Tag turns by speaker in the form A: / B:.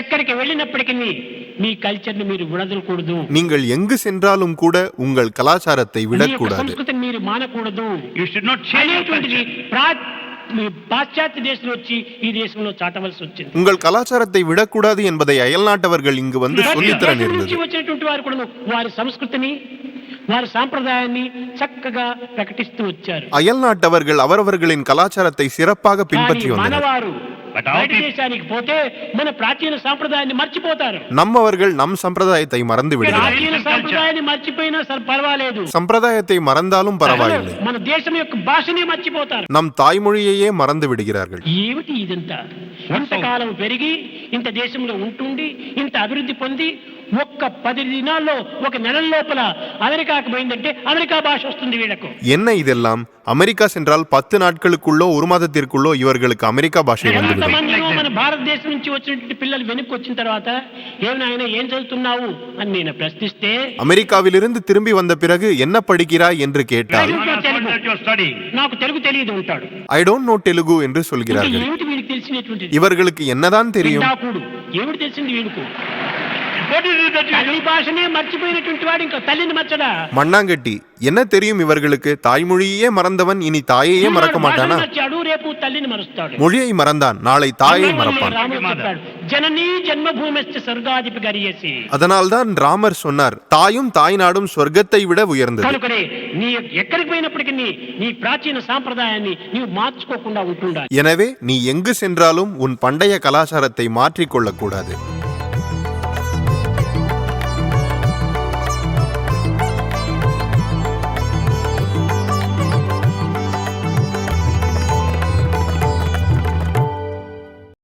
A: ఎక్కడికి వెళ్ళినప్పటికీ మీ కల్చర్ ని మీరు విడదలకూడదు
B: நீங்கள் எங்கு சென்றாலும் கூட உங்கள் கலாச்சாரத்தை
A: మీ యొక్క
B: விடக்கூடாது
A: సంస్కృతిని మీరు మానకూడదు
C: You should not change your
A: అనేటువంటిది
C: culture.
A: ప్రా- మీ పాశ్చాత్య దేశంలో వచ్చి ఈ దేశంలో చాటవలసి వచ్చింది
B: உங்கள் கலாச்சாரத்தை விடக்கூடாது என்பதை அயல்நாட்டவர்கள் இங்கு வந்து
A: ప్రతి
B: சொல்லித்தர
A: దేశం నుంచి
B: நேர்ந்தது
A: వచ్చినటువంటి వారు కూడా వారి సంస్కృతిని వారి సాంప్రదాయాన్ని చక్కగా ప్రకటిస్తూ వచ్చారు
B: அயல்நாட்டவர்கள் அவரவர்களின் கலாச்சாரத்தை சிறப்பாக
A: కానీ
B: பின்பற்றி வந்தனர்
A: మనవారు
C: But our
A: బయట
C: people-
A: దేశానికి పోతే మన ప్రాచీన సాంప్రదాయాన్ని మర్చిపోతారు
B: நம்மவர்கள் நம் சம்பிரதாயத்தை மறந்து விடுகிறார்
A: ప్రాచీన
C: Tradition culture.
A: సాంప్రదాయాన్ని మర్చిపోయినా సరే పర్వాలేదు
B: சம்பிரதாயத்தை மறந்தாலும் பரவாயில்லை
A: మన దేశం యొక్క భాషనే మర్చిపోతారు
B: நம் தாய்மொழியையே மறந்து விடுகிறார்கள்
A: ఏమిటి ఇదంతా ఇంతకాలం పెరిగి ఇంత దేశంలో ఉంటుండి ఇంత అభివృద్ధి పొంది ఒక్క పది దినాల్లో ఒక నెల లోపల అమెరికాకు పోయిందంటే అమెరికా భాష వస్తుంది వీళ్ళకు
B: என்ன இதெல்லாம் అమెరికా சென்றால் பத்து நாட்களுக்குள்ளோ ஒரு மாதத்திற்குள்ளோ இவர்களுக்கு அமெரிக்கா பாஷை வந்துவிடும்
A: ఎంతమందినో మన భారతదేశం నుంచి వచ్చినటువంటి పిల్లలు వెనక్కి వచ్చిన తర్వాత ఏమైనా ఏం చదువుతున్నావు అని నేను ప్రశ్నిస్తే
B: அமெரிக்காவிலிருந்து திரும்பி வந்த பிறகு என்ன படிக்கிறாய் என்று கேட்டால்
C: You are not that you are studying.
A: నాకు తెలుగు తెలియదు ఉంటాడు
B: ஐ டோன்ட் நோ தெலுங்கு என்று
A: ఇంకా
B: சொல்கிறார்கள்
A: ఏమిటి వీడికి తెలిసినటువంటిది
B: இவர்களுக்கு என்னதான் தெரியும்
A: విండాకుడు ఏమిటి తెలిసింది వీడికి తల్లి భాషనే మర్చిపోయినటువంటి వాడు ఇంకా తల్లిని మర్చడా
B: மண்ணாங்கட்டி என்ன தெரியும் இவர்களுக்கு தாய்மொழியே மறந்தவன் இனி தாயையே மறக்க மாட்டானா
A: భాషను మర్చాడు రేపు తల్లిని మరుస్తాడు
B: மொழியை மறந்தான் நாளை தாயை மறப்பான்
A: రాముడు చెప్పాడు జననీ జన్మభూమిశ్చ స్వర్గాధిపి గరియేసి
B: அதனால்தான் ராமர் சொன்னார் தாயும் தாய் நாடும் சொர்க்கத்தை விட உயர்ந்தது
A: కనుకనే నీ ఎక్కడికి పోయినప్పటికీ నీ నీ ప్రాచీన సాంప్రదాయాన్ని నీవు మార్చుకోకుండా ఉంటుండాలి
B: எனவே நீ எங்கு சென்றாலும் உன் பண்டைய கலாச்சாரத்தை மாற்றிக்கொள்ளக்கூடாது